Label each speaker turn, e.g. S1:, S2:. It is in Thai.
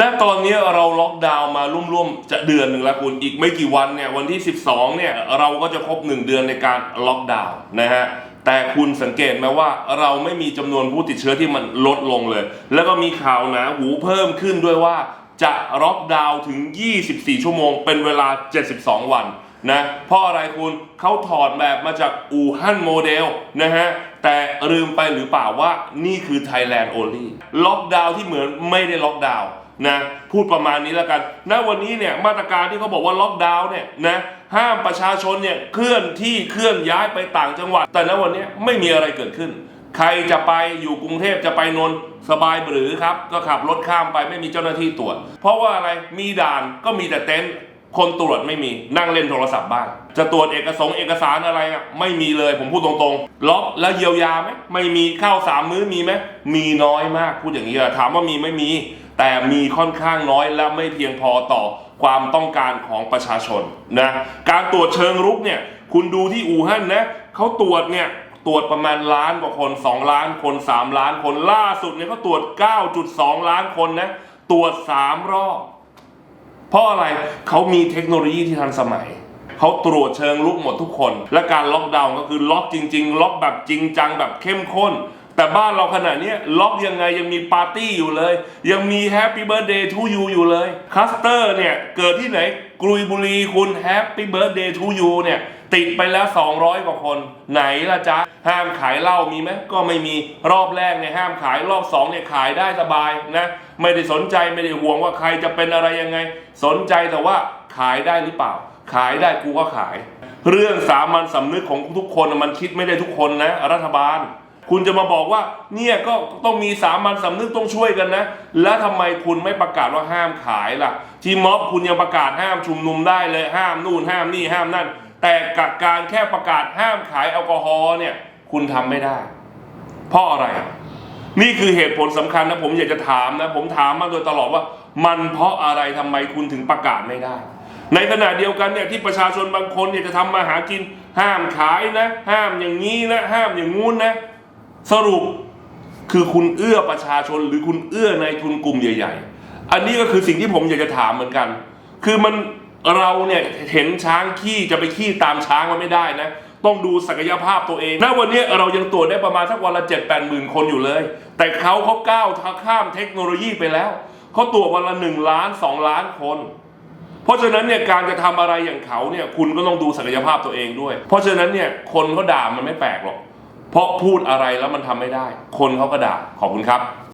S1: ณตอนนี้เราล็อกดาวน์มาร่วมๆจะเดือนหนึ่งแล้วคุณอีกไม่กี่วันเนี่ยวันที่ 12เนี่ยเราก็จะครบ 1 เดือนในการล็อกดาวน์นะฮะแต่คุณสังเกตไหมว่าเราไม่มีจำนวนผู้ติดเชื้อที่มันลดลงเลย แล้วก็มีข่าวหนาหูเพิ่มขึ้นด้วยว่าจะล็อกดาวน์ถึง 24 ชั่วโมง เป็นเวลา 72 วันนะเพราะอะไรคุณเขาถอดแบบมาจากอู่ฮั่นโมเดลนะฮะแต่ลืมไปหรือเปล่าว่านี่คือ Thailand only ล็อกดาวน์ที่เหมือนไม่ได้ล็อกดาวน์ นะพูดประมาณนี้แล้วกันณวันนี้เนี่ยมาตรการที่เขาบอกว่าล็อกดาวน์เนี่ยนะห้ามประชาชนเนี่ยเคลื่อนที่เคลื่อนย้ายไปต่างจังหวัด แต่ณวันนี้ไม่มีอะไรเกิดขึ้น ใครจะไปอยู่กรุงเทพจะไปนนท์สบายหรือครับ ก็ขับรถข้ามไปไม่มีเจ้าหน้าที่ตรวจ เพราะว่าอะไรมีด่านก็มีแต่เต็นท์คนตรวจไม่มีนั่งเล่นโทรศัพท์บ้างจะตรวจเอกสงเอกสารอะไรอะไม่มีเลยผมพูดตรงๆ ล็อกแล้วเยียวยาไหมไม่มีข้าวสามมื้อมีไหมมีน้อยมากพูดอย่างนี้ถามว่ามีไม่มี แต่มีค่อนข้างน้อยและไม่เพียงพอต่อความต้องการของประชาชนนะการตรวจเชิงรุกเนี่ยคุณดูที่อู่ฮั่นนะเขาตรวจเนี่ยตรวจประมาณล้านกว่าคน 2 ล้านคน 3 ล้านคนล่าสุดเนี่ยเขาตรวจ 9.2 ล้านคนนะตรวจ 3 รอบเพราะอะไรเขามีเทคโนโลยีที่ทันสมัยเขาตรวจเชิงลุกหมดทุกคน และการล็อกดาวน์ก็คือล็อกจริง ๆ ล็อกแบบจริงจังแบบเข้มข้น แต่บ้านเราขนาดนี้ล็อกยังไงยังมีปาร์ตี้อยู่เลย ยังมีแฮปปี้เบิร์ดเดย์ทูยูอยู่เลยคัสเตอร์เนี่ย เกิดที่ไหนกรุยบุรีคุณแฮปปี้เบิร์ดเดย์ทูยูเนี่ยติดไปแล้ว 200 กว่าคน ไหนล่ะจ๊ะ ห้ามขายเหล้ามีไหมก็ไม่มีรอบแรกเนี่ยห้ามขายรอบ2เนี่ยขายได้สบายนะ ไม่ได้สนใจไม่ได้ห่วงว่าใครจะเป็นอะไรยังไง สนใจแต่ว่าขายได้หรือเปล่า ขายได้กูก็ขาย เรื่องสามัญสำนึกของทุกคนมันคิดไม่ได้ทุกคนนะ รัฐบาล คุณจะมาบอกว่าเนี่ยก็ต้องมีสามัญสำนึกต้องช่วยกันนะ แล้วทำไมคุณไม่ประกาศว่าห้ามขายล่ะ ที่ม็อบคุณยังประกาศห้ามชุมนุมได้เลยห้ามนู่นห้ามนี่ห้ามนั่น แต่กับการแค่ประกาศห้ามขายแอลกอฮอล์เนี่ยคุณทำไม่ได้ เพราะอะไร นี่คือเหตุผลสำคัญนะผมอยากจะถามนะผมถามมาโดยตลอดว่า มันเพราะอะไรทำไมคุณถึงประกาศไม่ได้ ในขณะเดียวกันเนี่ยที่ประชาชนบางคนเนี่ยจะทำมาหากิน ห้ามขายนะ ห้ามอย่างนี้นะห้ามอย่างงู้นนะ สรุปคือคุณเอื้อประชาชนหรือคุณเอื้อในทุนกลุ่มใหญ่ ๆ อันนี้ก็คือสิ่งที่ผมอยากจะถามเหมือนกัน คือมันเราเนี่ยเห็นช้างขี้จะไปขี้ตามช้างมันไม่ได้นะ ต้องดูศักยภาพตัวเองณวันนี้เรายังตรวจได้ประมาณสักวันละเจ็ดแปดหมื่นคนอยู่เลย แต่เขาเขาก้าวข้ามเทคโนโลยีไปแล้วเขาตรวจวันละหนึ่งล้านสองล้านคน เพราะฉะนั้นเนี่ยการจะทำอะไรอย่างเขาเนี่ยคุณก็ต้องดูศักยภาพตัวเองด้วย เพราะฉะนั้นเนี่ยคนเขาด่ามันไม่แปลกหรอก เพราะพูดอะไรแล้วมันทำไม่ได้ คนเขาก็ด่าขอบคุณครับ